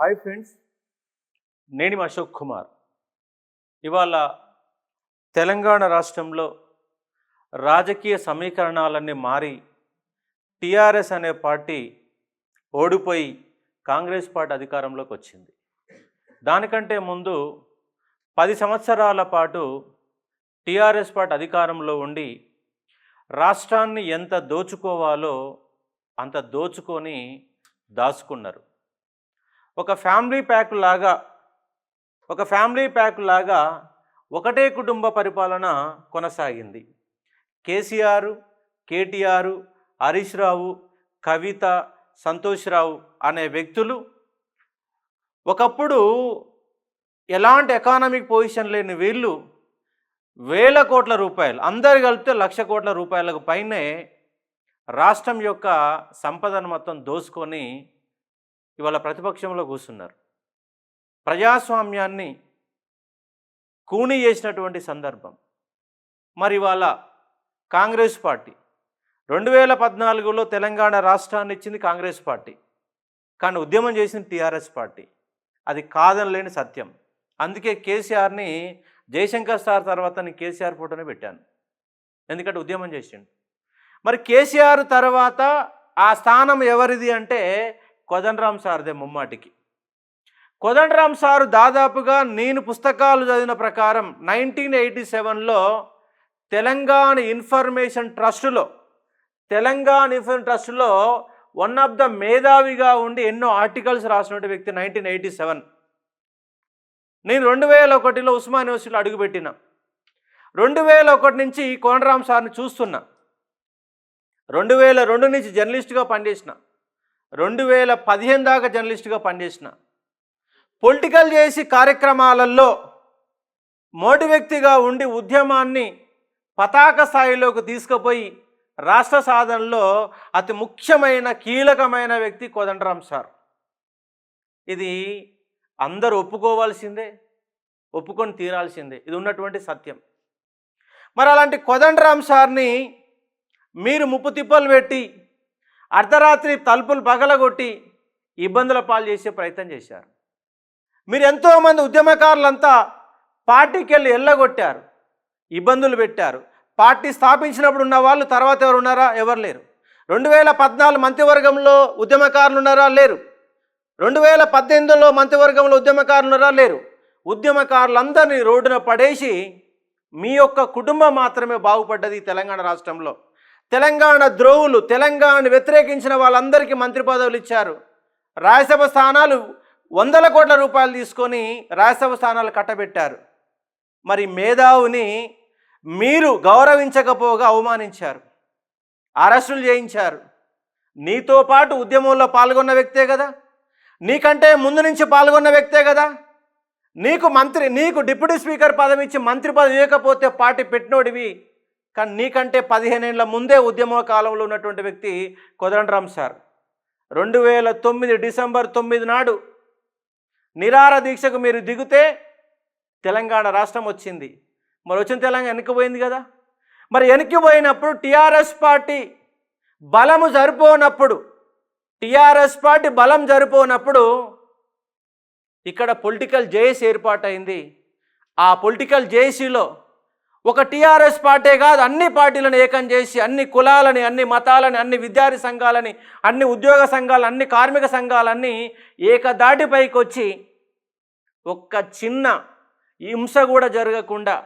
Hi friends. నేను అశోక్ కుమార్. ఇవాళ తెలంగాణ రాష్ట్రంలో రాజకీయ సమీకరణాలన్నీ మారి టీఆర్ఎస్ అనే పార్టీ ఓడిపోయి కాంగ్రెస్ పార్టీ అధికారంలోకి వచ్చింది. దానికంటే ముందు పది సంవత్సరాల పాటు టీఆర్ఎస్ పార్టీ అధికారంలో ఉండి రాష్ట్రాన్ని ఎంత దోచుకోవాలో అంత దోచుకొని దాచుకున్నారు. ఒక ఫ్యామిలీ ప్యాక్ లాగా ఒక ఫ్యామిలీ ప్యాక్ లాగా ఒకటే కుటుంబ పరిపాలన కొనసాగింది. కేసీఆర్ కేటీఆర్ హరీష్ రావు కవిత సంతోష్ రావు అనే వ్యక్తులు ఒకప్పుడు ఎలాంటి ఎకానమిక్ పొజిషన్ లేని వీళ్ళు వేల కోట్ల రూపాయలు అందరు కలిపితే లక్ష కోట్ల రూపాయలకు పైనే రాష్ట్రం యొక్క సంపదను మొత్తం దోసుకొని ఇవాళ ప్రతిపక్షంలో కూర్చున్నారు. ప్రజాస్వామ్యాన్ని కూని చేసినటువంటి సందర్భం. మరి ఇవాళ కాంగ్రెస్ పార్టీ రెండు వేల పద్నాలుగులో తెలంగాణ రాష్ట్రాన్ని ఇచ్చింది కాంగ్రెస్ పార్టీ. కానీ ఉద్యమం చేసింది టీఆర్ఎస్ పార్టీ. అది కాదని లేని సత్యం. అందుకే కేసీఆర్ని జయశంకర్ సార్ తర్వాత నేను కేసీఆర్ ఫోటోనే పెట్టాను. ఎందుకంటే ఉద్యమం చేసిండు. మరి కేసీఆర్ తర్వాత ఆ స్థానం ఎవరిది అంటే కొదండరామ్ సార్దే ముమ్మాటికి. కొదండరామ్ సారు దాదాపుగా నేను పుస్తకాలు చదివిన ప్రకారం నైన్టీన్ ఎయిటీ సెవెన్లో తెలంగాణ ఇన్ఫర్మేషన్ ట్రస్టులో తెలంగాణ ఇన్ఫర్మేషన్ ట్రస్టులో వన్ ఆఫ్ ద మేధావిగా ఉండి ఎన్నో ఆర్టికల్స్ రాసినటువంటి వ్యక్తి నైన్టీన్ ఎయిటీ సెవెన్. నేను రెండు వేల ఒకటిలో ఉస్మాన్ యూనివర్సిటీలో అడుగుపెట్టిన. రెండు వేల ఒకటి నుంచి కోనరామ్ సార్ని చూస్తున్నా. రెండు వేల రెండు నుంచి జర్నలిస్ట్గా పనిచేసిన. రెండు వేల పదిహేను దాకా జర్నలిస్ట్గా పనిచేసిన. పొలిటికల్ చేసి కార్యక్రమాలలో మోటి వ్యక్తిగా ఉండి ఉద్యమాన్ని పతాక స్థాయిలోకి తీసుకుపోయి రాష్ట్ర సాధనలో అతి ముఖ్యమైన కీలకమైన వ్యక్తి కోదండరాం సార్. ఇది అందరూ ఒప్పుకోవాల్సిందే ఒప్పుకొని తీరాల్సిందే. ఇది ఉన్నటువంటి సత్యం. మరి అలాంటి కోదండరాం సార్ని మీరు ముప్పు తిప్పలు పెట్టి అర్ధరాత్రి తలుపులు పగలగొట్టి ఇబ్బందుల పాలు చేసే ప్రయత్నం చేశారు. మీరు ఎంతోమంది ఉద్యమకారులంతా పార్టీకి వెళ్ళి ఎల్లగొట్టారు ఇబ్బందులు పెట్టారు. పార్టీ స్థాపించినప్పుడు ఉన్న వాళ్ళు తర్వాత ఎవరు ఉన్నారా? ఎవరు లేరు. రెండు వేల పద్నాలుగు మంత్రివర్గంలో ఉద్యమకారులు ఉన్నారా? లేరు. రెండు వేల పద్దెనిమిదిలో మంత్రివర్గంలో ఉద్యమకారులు ఉన్నారా? లేరు. ఉద్యమకారులందరినీ రోడ్డున పడేసి మీ యొక్క కుటుంబం మాత్రమే బాగుపడ్డది ఈ తెలంగాణ రాష్ట్రంలో. తెలంగాణ ద్రోవులు తెలంగాణ వ్యతిరేకించిన వాళ్ళందరికీ మంత్రి పదవులు ఇచ్చారు. రాజ్యసభ స్థానాలు వందల కోట్ల రూపాయలు తీసుకొని రాజ్యసభ స్థానాలు కట్టబెట్టారు. మరి మేధావుని మీరు గౌరవించకపోగా అవమానించారు. అరెస్టులు చేయించారు. నీతో పాటు ఉద్యమంలో పాల్గొన్న వ్యక్తే కదా? నీకంటే ముందు నుంచి పాల్గొన్న వ్యక్తే కదా? నీకు మంత్రి నీకు డిప్యూటీ స్పీకర్ పదవి ఇచ్చి మంత్రి పదవి ఇవ్వకపోతే పార్టీ పెట్టినోడివి. కానీ నీకంటే పదిహేనేళ్ళ ముందే ఉద్యమ కాలంలో ఉన్నటువంటి వ్యక్తి కొదరండరామ్ సార్. రెండు వేల తొమ్మిది డిసెంబర్ తొమ్మిది నాడు నిరార దీక్షకు మీరు దిగితే తెలంగాణ రాష్ట్రం వచ్చింది. మరి వచ్చిన తెలంగాణ వెనక్కిపోయింది కదా. మరి వెనక్కిపోయినప్పుడు టీఆర్ఎస్ పార్టీ బలము సరిపోనప్పుడు టీఆర్ఎస్ పార్టీ బలం సరిపోనప్పుడు ఇక్కడ పొలిటికల్ జేఏసీ ఏర్పాటైంది. ఆ పొలిటికల్ జేఏసీలో ఒక టీఆర్ఎస్ పార్టీ కాదు అన్ని పార్టీలను ఏకం చేసి అన్ని కులాలని అన్ని మతాలని అన్ని విద్యార్థి సంఘాలని అన్ని ఉద్యోగ సంఘాలు అన్ని కార్మిక సంఘాలన్నీ ఏకదాటిపైకి వచ్చి ఒక్క చిన్న హింస కూడా జరగకుండా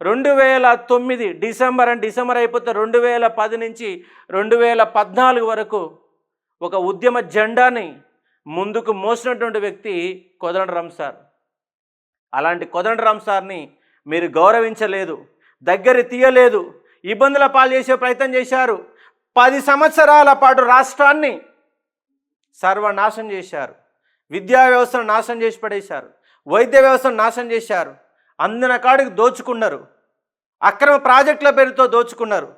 రెండు వేల తొమ్మిది డిసెంబర్ అండ్ డిసెంబర్ అయిపోతే రెండు వేల పది నుంచి రెండు వేల పద్నాలుగు వరకు ఒక ఉద్యమ జెండాని ముందుకు మోసినటువంటి వ్యక్తి కోదండరామ్ సార్. అలాంటి కోదండరామ్ సార్ని మీరు గౌరవించలేదు దగ్గర తీయలేదు ఇబ్బందుల పాలు చేసే ప్రయత్నం చేశారు. పది సంవత్సరాల పాటు రాష్ట్రాన్ని సర్వనాశనం చేశారు. విద్యా వ్యవస్థను నాశనం చేసి పడేశారు. వైద్య వ్యవస్థను నాశనం చేశారు. అందిన కాడికి దోచుకున్నారు. అక్రమ ప్రాజెక్టుల పేరుతో దోచుకున్నారు.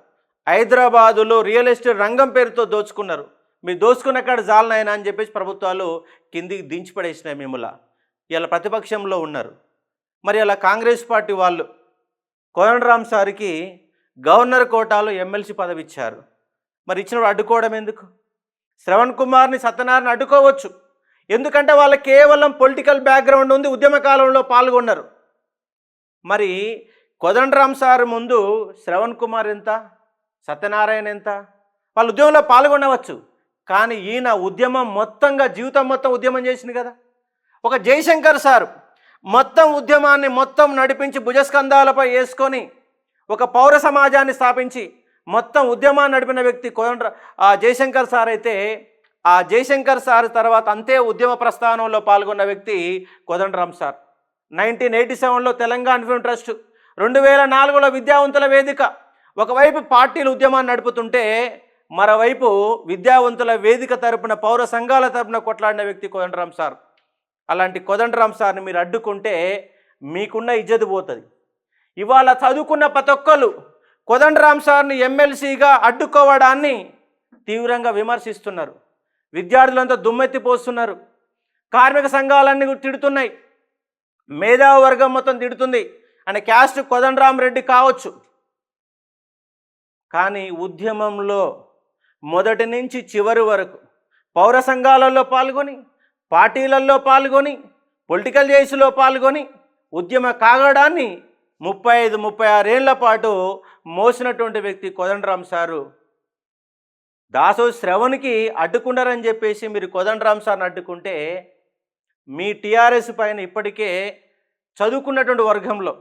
హైదరాబాదులో రియల్ ఎస్టేట్ రంగం పేరుతో దోచుకున్నారు. మీరు దోచుకున్న కాడ జాలనాయన అని చెప్పేసి ప్రభుత్వాలు కిందికి దించి పడేసినాయి మిమ్మల్ని. ఇలా ప్రతిపక్షంలో ఉన్నారు. మరి అలా కాంగ్రెస్ పార్టీ వాళ్ళు కోదండరామ్ సార్కి గవర్నర్ కోటాలో ఎమ్మెల్సీ పదవి ఇచ్చారు మరి ఇచ్చినప్పుడు అడ్డుకోవడం ఎందుకు? శ్రవణ్ కుమార్ని సత్యనారాయణ అడ్డుకోవచ్చు. ఎందుకంటే వాళ్ళు కేవలం పొలిటికల్ బ్యాక్గ్రౌండ్ ఉంది ఉద్యమ కాలంలో పాల్గొన్నారు. మరి కోదండరామ్ సార్ ముందు శ్రవణ్ కుమార్ ఎంత? సత్యనారాయణ ఎంత? వాళ్ళు ఉద్యమంలో పాల్గొనవచ్చు. కానీ ఈయన ఉద్యమం మొత్తంగా జీవితం మొత్తం ఉద్యమం చేసింది కదా. ఒక జయశంకర్ సార్ మొత్తం ఉద్యమాన్ని మొత్తం నడిపించి భుజస్కంధాలపై వేసుకొని ఒక పౌర సమాజాన్ని స్థాపించి మొత్తం ఉద్యమాన్ని నడిపిన వ్యక్తి కోదండ్ర ఆ జయశంకర్ సార్ అయితే ఆ జయశంకర్ సార్ తర్వాత అంతే ఉద్యమ ప్రస్థానంలో పాల్గొన్న వ్యక్తి కోదండరామ్ సార్. నైన్టీన్ ఎయిటీ సెవెన్లో తెలంగాణ ఫిల్మ్ ట్రస్ట్ రెండు వేల నాలుగులో విద్యావంతుల వేదిక. ఒకవైపు పార్టీలు ఉద్యమాన్ని నడుపుతుంటే మరోవైపు విద్యావంతుల వేదిక తరపున పౌర సంఘాల తరపున కొట్లాడిన వ్యక్తి కోదండరామ్ సార్. అలాంటి కోదండరామ్ సార్ని మీరు అడ్డుకుంటే మీకున్న ఇజ్జత్ పోతుంది. ఇవాళ చదువుకున్న ప్రతి ఒక్కరు కోదండరామ్ సార్ని ఎమ్మెల్సీగా అడ్డుకోవడాన్ని తీవ్రంగా విమర్శిస్తున్నారు. విద్యార్థులంతా దుమ్మెత్తిపోస్తున్నారు కార్మిక సంఘాలన్నీ తిడుతున్నాయి. మేధావర్గం మొత్తం తిడుతుంది. అనే క్యాస్ట్ కోదండరామ్ రెడ్డి కావచ్చు. కానీ ఉద్యమంలో మొదటి నుంచి చివరి వరకు పౌర సంఘాలలో పాల్గొని పార్టీలలో పాల్గొని పొలిటికల్ జేసులో పాల్గొని ఉద్యమ కాగడాన్ని ముప్పై ఐదు ముప్పై ఆరేళ్ళ పాటు మోసినటువంటి వ్యక్తి కోదండరామ్ సారు. దాసో శ్రవణ్కి అడ్డుకున్నారని చెప్పేసి మీరు కోదండరామ్ సార్ని అడ్డుకుంటే మీ టీఆర్ఎస్ పైన ఇప్పటికే చదువుకున్నటువంటి వర్గంలో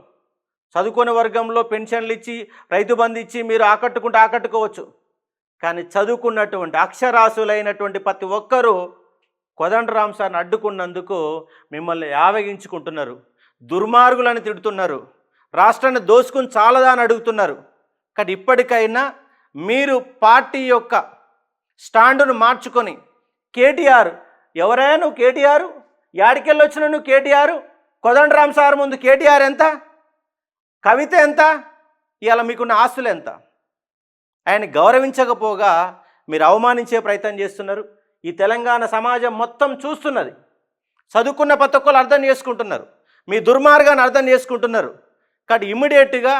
చదువుకునే వర్గంలో పెన్షన్లు ఇచ్చి రైతు బంధు ఇచ్చి మీరు ఆకట్టుకుంటే ఆకట్టుకోవచ్చు. కానీ చదువుకున్నటువంటి అక్షరాసులైనటువంటి ప్రతి ఒక్కరూ కోదండరామ్ సార్ని అడ్డుకున్నందుకు మిమ్మల్ని యావగించుకుంటున్నారు. దుర్మార్గులని తిడుతున్నారు. రాష్ట్రాన్ని దోసుకుని చాలదా అని అడుగుతున్నారు. కానీ ఇప్పటికైనా మీరు పార్టీ యొక్క స్టాండును మార్చుకొని కేటీఆర్ ఎవరైనా నువ్వు కేటీఆర్? యాడికెళ్ళి వచ్చిన నువ్వు కేటీఆర్? కోదండరామ్ సార్ ముందు కేటీఆర్ ఎంత? కవిత ఎంత? ఇవాళ మీకున్న ఆస్తులు ఎంత? ఆయన గౌరవించకపోగా మీరు అవమానించే ప్రయత్నం చేస్తున్నారు. ఈ తెలంగాణ సమాజం మొత్తం చూస్తున్నది. చదువుకున్న ప్రతి ఒక్కరు అర్థం చేసుకుంటున్నారు. మీ దుర్మార్గాన్ని అర్థం చేసుకుంటున్నారు. కాబట్టి ఇమ్మీడియట్గా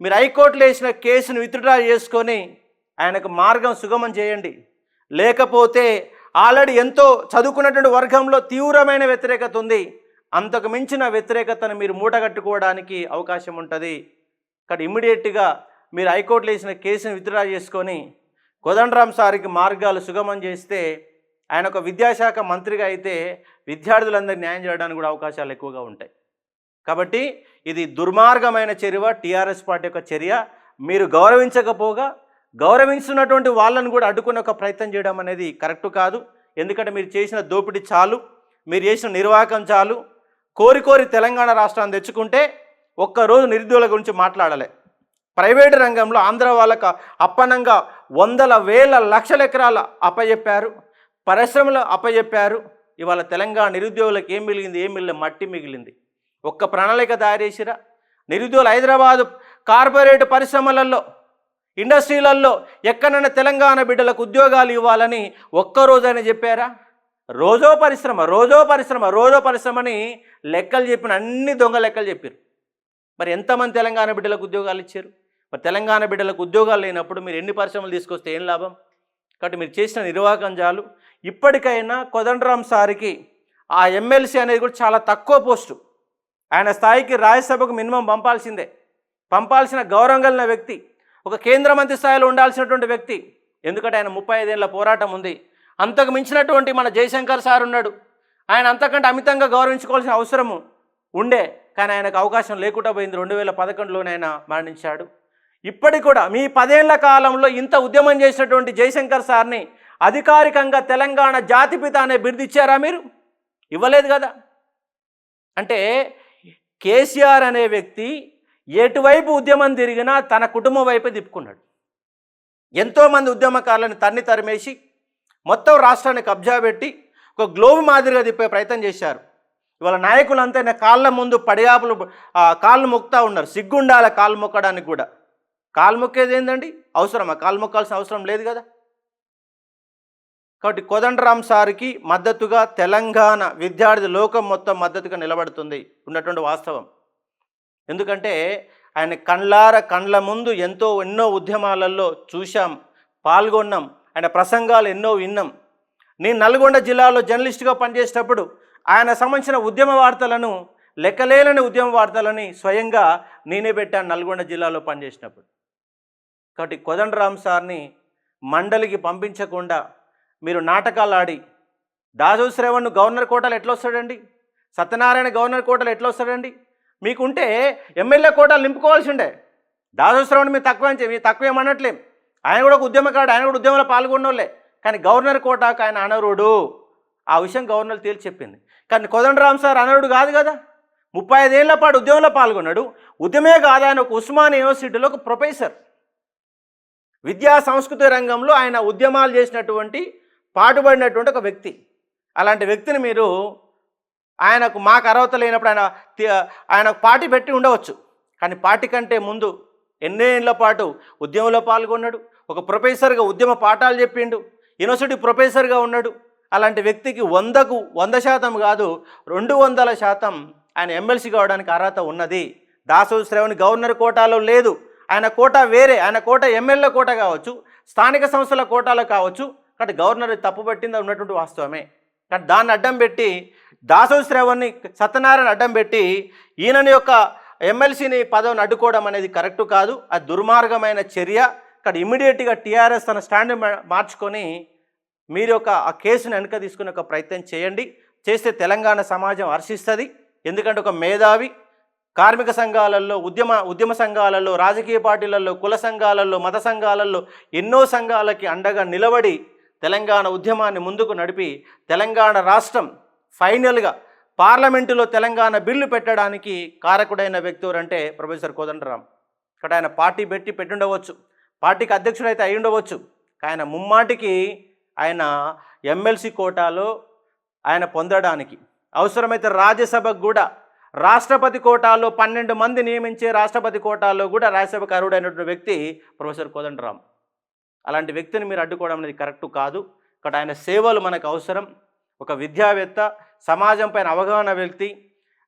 మీరు హైకోర్టులో వేసిన కేసును విత్డ్రా చేసుకొని ఆయనకు మార్గం సుగమం చేయండి. లేకపోతే ఆల్రెడీ ఎంతో చదువుకున్నటువంటి వర్గంలో తీవ్రమైన వ్యతిరేకత ఉంది. అంతకు మించిన వ్యతిరేకతను మీరు మూటగట్టుకోవడానికి అవకాశం ఉంటుంది. కాబట్టి ఇమ్మీడియట్గా మీరు హైకోర్టులో వేసిన కేసును విత్డ్రా చేసుకొని కోదండరామ్ సార్కి మార్గాలు సుగమం చేస్తే ఆయన ఒక విద్యాశాఖ మంత్రిగా అయితే విద్యార్థులందరికీ న్యాయం చేయడానికి కూడా అవకాశాలు ఎక్కువగా ఉంటాయి. కాబట్టి ఇది దుర్మార్గమైన చర్య టీఆర్ఎస్ పార్టీ యొక్క చర్య. మీరు గౌరవించకపోగా గౌరవించున్నటువంటి వాళ్ళను కూడా అడ్డుకునే ఒక ప్రయత్నం చేయడం అనేది కరెక్ట్ కాదు. ఎందుకంటే మీరు చేసిన దోపిడీ చాలు మీరు చేసిన నిర్వాహకం చాలు. కోరి కోరి తెలంగాణ రాష్ట్రాన్ని తెచ్చుకుంటే ఒక్కరోజు నిరుద్యోగుల గురించి మాట్లాడలే. ప్రైవేటు రంగంలో ఆంధ్ర వాళ్ళకు అప్పనంగా వందల వేల లక్షల ఎకరాల అప్పచెప్పారు పరిశ్రమలు అప్పచెప్పారు ఇవాళ తెలంగాణ నిరుద్యోగులకు ఏం మిగిలింది? ఏం మిగిలిన మట్టి మిగిలింది. ఒక్క ప్రణాళిక తయారు నిరుద్యోగులు హైదరాబాదు కార్పొరేట్ పరిశ్రమలలో ఇండస్ట్రీలలో ఎక్కడైనా తెలంగాణ బిడ్డలకు ఉద్యోగాలు ఇవ్వాలని ఒక్కరోజైనా చెప్పారా? రోజో పరిశ్రమ రోజో పరిశ్రమ రోజో పరిశ్రమని లెక్కలు చెప్పిన అన్ని దొంగ లెక్కలు చెప్పారు మరి ఎంతమంది తెలంగాణ బిడ్డలకు ఉద్యోగాలు ఇచ్చారు? మరి తెలంగాణ బిడ్డలకు ఉద్యోగాలు లేనప్పుడు మీరు ఎన్ని పరిశ్రమలు తీసుకొస్తే ఏం లాభం? కాబట్టి మీరు చేసిన నిర్వాహకం చాలు. ఇప్పటికైనా కొదండరామ్ సార్కి ఆ ఎమ్మెల్సీ అనేది కూడా చాలా తక్కువ పోస్టు. ఆయన స్థాయికి రాజ్యసభకు మినిమం పంపాల్సిందే. పంపాల్సిన గౌరవం కలిగిన వ్యక్తి ఒక కేంద్ర మంత్రి స్థాయిలో ఉండాల్సినటువంటి వ్యక్తి. ఎందుకంటే ఆయన ముప్పై ఐదేళ్ళ పోరాటం ఉంది. అంతకు మించినటువంటి మన జయశంకర్ సార్ ఉన్నాడు. ఆయన అంతకంటే అమితంగా గౌరవించుకోవాల్సిన అవసరము ఉండే కానీ ఆయనకు అవకాశం లేకుండా పోయింది. రెండు వేల పదకొండులోనే ఆయన మరణించాడు. ఇప్పటికి కూడా మీ పదేళ్ళ కాలంలో ఇంత ఉద్యమం చేసినటువంటి జయశంకర్ సార్ని అధికారికంగా తెలంగాణ జాతిపిత అనే బిరుదు ఇచ్చారా మీరు? ఇవ్వలేదు కదా. అంటే కేసీఆర్ అనే వ్యక్తి ఎటువైపు ఉద్యమం తిరిగినా తన కుటుంబం వైపే తిప్పుకున్నాడు. ఎంతోమంది ఉద్యమకారులను తన్ని తరిమేసి మొత్తం రాష్ట్రాన్ని కబ్జా పెట్టి ఒక గ్లోబ్ మాదిరిగా తిప్పే ప్రయత్నం చేశారు. ఇవాళ నాయకులంతా నా కాళ్ళ ముందు పడియాపులు కాళ్ళు మొక్కుతా ఉన్నారు. సిగ్గుండాల కాళ్ళు మొక్కడానికి కూడా. కాళ్ళు మొక్కేది ఏంటండి అవసరమా? కాళ్ళు మొక్కాల్సిన అవసరం లేదు కదా. కాబట్టి కోదండరామ్ సార్కి మద్దతుగా తెలంగాణ విద్యార్థి లోకం మొత్తం మద్దతుగా నిలబడుతుంది ఉన్నటువంటి వాస్తవం. ఎందుకంటే ఆయన కండ్లార కండ్ల ముందు ఎంతో ఎన్నో ఉద్యమాలలో చూశాం పాల్గొన్నాం ఆయన ప్రసంగాలు ఎన్నో విన్నాం. నేను నల్గొండ జిల్లాలో జర్నలిస్ట్గా పనిచేసేటప్పుడు ఆయన సంబంధించిన ఉద్యమ వార్తలను లెక్కలేని ఉద్యమ వార్తలని స్వయంగా నేనే పెట్టాను నల్గొండ జిల్లాలో పనిచేసినప్పుడు. కాబట్టి కోదండరామ్ సార్ని మండలికి పంపించకుండా మీరు నాటకాలు ఆడి దాసు శ్రవణ్ గవర్నర్ కోటలు ఎట్లా వస్తాడండి సత్యనారాయణ గవర్నర్ కోటలు ఎట్లా వస్తాడండి మీకుంటే ఎమ్మెల్యే కోటలు నింపుకోవాల్సి ఉండే దాసు శ్రవణ్ మీరు తక్కువ మీరు తక్కువ ఏమనట్లేం ఆయన కూడా ఒక ఉద్యమకాడు ఆయన కూడా ఉద్యమంలో పాల్గొన్నోళ్ళే. కానీ గవర్నర్ కోటాకు ఆయన అనరుడు. ఆ విషయం గవర్నర్ తేల్చి చెప్పింది. కానీ కోదండరామ్ సార్ అనరుడు కాదు కదా? ముప్పై ఐదేళ్ళ పాటు ఉద్యమంలో పాల్గొన్నాడు. ఉద్యమే కాదు ఆయన ఒక ఉస్మాన్ యూనివర్సిటీలో ఒక ప్రొఫెసర్. విద్యా సంస్కృతి రంగంలో ఆయన ఉద్యమాలు చేసినటువంటి పాటుపడినటువంటి ఒక వ్యక్తి. అలాంటి వ్యక్తిని మీరు ఆయనకు మాకు అర్హత లేనప్పుడు ఆయన ఆయనకు పార్టీ పెట్టి ఉండవచ్చు. కానీ పార్టీ కంటే ముందు ఎన్నేళ్ళ పాటు ఉద్యమంలో పాల్గొన్నాడు. ఒక ప్రొఫెసర్గా ఉద్యమ పాఠాలు చెప్పిండు. యూనివర్సిటీ ప్రొఫెసర్గా ఉన్నాడు. అలాంటి వ్యక్తికి వందకు వంద శాతం కాదు రెండు వందల శాతం ఆయన ఎమ్మెల్సీ కావడానికి అర్హత ఉన్నది. దాసు శ్రవణ్ గవర్నర్ కోటాలో లేదు. ఆయన కోట వేరే. ఆయన కోట ఎమ్మెల్యే కోట కావచ్చు స్థానిక సంస్థల కోటాలో కావచ్చు. కాబట్టి గవర్నర్ తప్పు పట్టింది ఉన్నటువంటి వాస్తవమే. కానీ దాన్ని అడ్డం పెట్టి దాసు శ్రవణ్ని సత్యనారాయణ అడ్డం పెట్టి ఈయనని యొక్క ఎమ్మెల్సీని పదవిని అడ్డుకోవడం అనేది కరెక్ట్ కాదు. అది దుర్మార్గమైన చర్య. ఇక్కడ ఇమీడియట్గా టీఆర్ఎస్ తన స్టాండ్ మా- మార్చుకొని మీరు ఒక ఆ కేసును వెనుక తీసుకునే ఒక ప్రయత్నం చేయండి. చేస్తే తెలంగాణ సమాజం హర్షిస్తుంది. ఎందుకంటే ఒక మేధావి. కార్మిక సంఘాలలో ఉద్యమ ఉద్యమ సంఘాలలో రాజకీయ పార్టీలలో కుల సంఘాలలో మత సంఘాలలో ఎన్నో సంఘాలకి అండగా నిలబడి తెలంగాణ ఉద్యమాన్ని ముందుకు నడిపి తెలంగాణ రాష్ట్రం ఫైనల్గా పార్లమెంటులో తెలంగాణ బిల్లు పెట్టడానికి కారకుడైన వ్యక్తి ఎవరంటే ప్రొఫెసర్ కోదండరాం. ఇక్కడ ఆయన పార్టీ పెట్టి పెట్టుండవచ్చు పార్టీకి అధ్యక్షుడు అయితే అయి ఉండవచ్చు ఆయన ముమ్మాటికి ఆయన ఎమ్మెల్సీ కోటాలో ఆయన పొందడానికి. అవసరమైతే రాజ్యసభకు కూడా రాష్ట్రపతి కోటాలో పన్నెండు మంది నియమించే రాష్ట్రపతి కోటాలో కూడా రాజ్యసభకు అర్హుడైనటువంటి వ్యక్తి ప్రొఫెసర్ కోదండరాం. అలాంటి వ్యక్తిని మీరు అడ్డుకోవడం అనేది కరెక్ట్ కాదు. ఇక్కడ ఆయన సేవలు మనకు అవసరం. ఒక విద్యావేత్త సమాజం పైన అవగాహన వ్యక్తి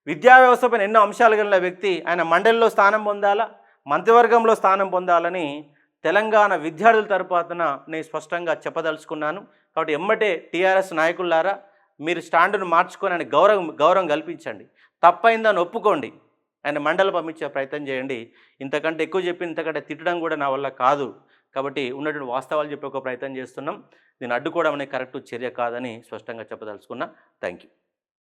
విద్యా వ్యవస్థ పైన ఎన్నో అంశాలు కలిగిన వ్యక్తి ఆయన మండలిలో స్థానం పొందాలా మంత్రివర్గంలో స్థానం పొందాలని తెలంగాణ విద్యార్థుల తరపున నేను స్పష్టంగా చెప్పదలుచుకున్నాను. కాబట్టి ఎమ్మటే టీఆర్ఎస్ నాయకులారా మీరు స్టాండును మార్చుకొని ఆయన గౌరవం గౌరవం కల్పించండి. తప్పైందని ఒప్పుకోండి. ఆయన మండలి పంపించే ప్రయత్నం చేయండి. ఇంతకంటే ఎక్కువ చెప్పి ఇంతకంటే తిట్టడం కూడా నా వల్ల కాదు. కాబట్టి ఉన్నటువంటి వాస్తవాలు చెప్పే ఒక ప్రయత్నం చేస్తున్నాం. దీన్ని అడ్డుకోవడం అనేది కరెక్ట్ చర్య కాదని స్పష్టంగా చెప్పదలుచుకున్నా. Thank you